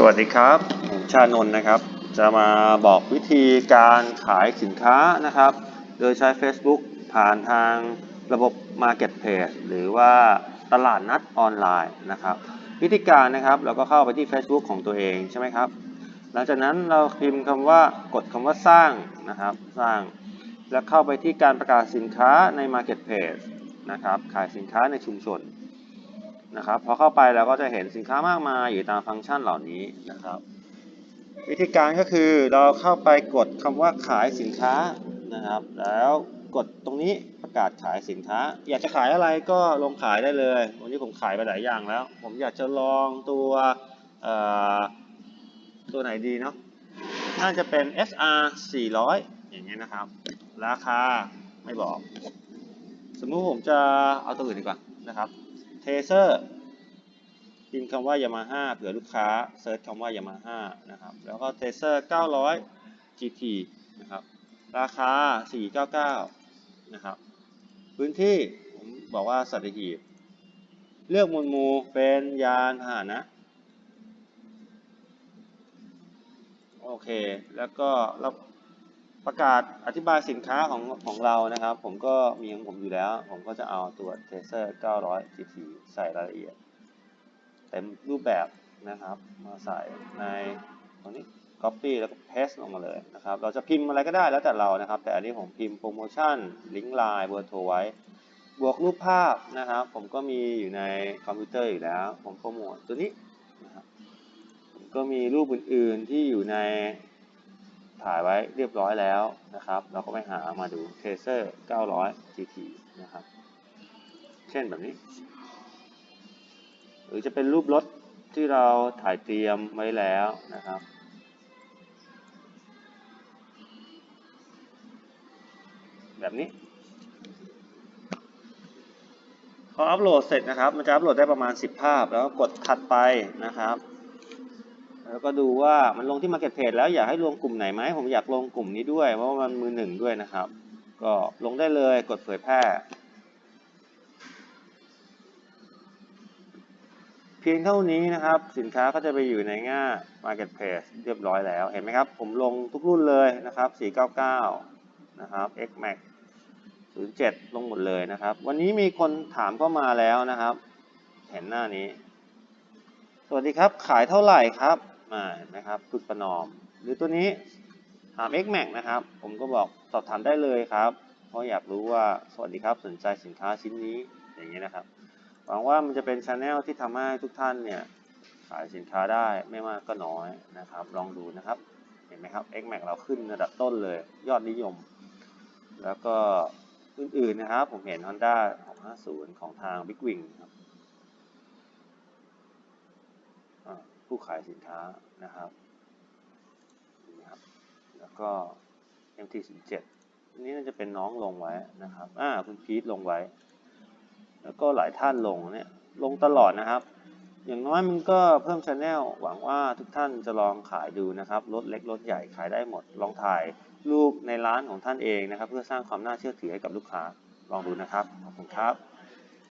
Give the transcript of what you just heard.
สวัสดีครับผมชานนท์นะครับ จะมาบอกวิธีการขายสินค้านะครับ โดยใช้ Facebook ผ่านทางระบบ Marketplace หรือว่าตลาดนัดออนไลน์นะครับ วิธีการนะครับเราก็เข้าไปที่ Facebook ของตัวเองใช่ไหมครับ หลังจากนั้นเราพิมพ์คำว่ากดคำว่าสร้างนะครับ สร้าง แล้วเข้าไปที่การประกาศสินค้าใน Marketplace นะครับ ขายสินค้าในชุมชน นะครับพอเข้าไปเราก็จะเห็นสินค้ามากมายอยู่ตามฟังก์ชันเหล่านี้นะครับ วิธีการก็คือเราเข้าไปกดคำว่าขายสินค้านะครับ แล้วกดตรงนี้ประกาศขายสินค้า อยากจะขายอะไรก็ลงขายได้เลย วันนี้ผมขายไปหลายอย่างแล้ว ผมอยากจะลองตัวตัวไหนดีเนาะน่าจะเป็น SR 400 อย่างเงี้ยนะครับ ราคาไม่บอก สมมุติผมจะเอาตัวอื่นดีกว่านะครับ เทเซอร์พิมพ์คำว่า Yamaha เผื่อลูกค้าเซิร์ชคำว่า Yamaha นะครับ แล้วก็เทเซอร์900 GT นะครับ ราคา 499 นะครับ พื้นที่ผมบอกว่าสัตหีบ เลือกมวลหมู่เป็นยานพาหนะ โอเค แล้วก็เรา ประกาศอธิบายสินค้าของของเรานะครับ ผมก็มีของผมอยู่แล้ว ผมก็จะเอาตัว t a s e r 900 GT ใส่รายละเอียด เต็มรูปแบบนะครับ มาใส่ในตรงนี้ copy แล้วก็ paste ลงมาเลยนะครับ เราจะพิมพ์อะไรก็ได้แล้วแต่เรานะครับ แต่อันนี้ผมพิมพ์โปรโมชั่นลิงก์ไลน์เบอร์โทรไว้ บวกรูปภาพนะครับ ผมก็มีอยู่ในคอมพิวเตอร์อยู่แล้ว ผมโปรโมทตัวนี้นะครับก็มีรูปอื่นๆที่อยู่ใน ถ่ายไว้เรียบร้อยแล้วนะครับ เราก็ไปหามาดู Tracer 900 GT นะครับ เช่นแบบนี้ หรือจะเป็นรูปรถที่เราถ่ายเตรียมไว้แล้วนะครับแบบนี้ พออัปโหลดเสร็จนะครับ มันจะอัปโหลดได้ประมาณ 10 ภาพ แล้วก็กดถัดไปนะครับ แล้วก็ดูว่ามันลงที่ Marketplace แล้วอยากให้ลงกลุ่มไหนไหมผมอยากลงกลุ่มนี้ด้วยเพราะว่ามันมือหนึ่งด้วยนะครับ ก็ลงได้เลยกดเผยแพร่ เพียงเท่านี้นะครับ สินค้าก็จะไปอยู่ในหน้า Marketplace เรียบร้อยแล้วเห็นไหมครับ ผมลงทุกรุ่นเลยนะครับ 499 นะครับ X Max 07 ลงหมดเลยนะครับ วันนี้มีคนถามเข้ามาแล้วนะครับ เห็นหน้านี้ สวัสดีครับ ขายเท่าไหร่ครับ มาเห็นไหมครับคุณประนอม หรือตัวนี้ถาม X Max นะครับ ผมก็บอกสอบถามได้เลยครับ เพราะอยากรู้ว่าสวัสดีครับสนใจสินค้าชิ้นนี้อย่างนี้นะครับหวังว่ามันจะเป็นช anel ที่ทำให้ทุกท่านเนี่ยขายสินค้าได้ไม่มากก็น้อยนะครับ ลองดูนะครับ เห็นไหมครับ X Max เราขึ้นระดับต้นเลย ยอดนิยม แล้วก็อื่นๆนะครับ ผมเห็น Honda 650 ของทาง Big Wing ครับ ผู้ขายสินค้านะครับนี่ครับ แล้วก็ MT07 นนี้น่าจะเป็นน้องลงไว้นะครับอ่าคุณพีทลงไว้ แล้วก็หลายท่านลงเนี่ยลงตลอดนะครับ อย่างน้อยมันก็เพิ่มช anel หวังว่าทุกท่านจะลองขายดูนะครับรถเล็กรถใหญ่ขายได้หมด ลองถ่ายรูปในร้านของท่านเองนะครับ เพื่อสร้างความน่าเชื่อถือให้กับลูกค้าลองดูนะครับขอบคุณครับ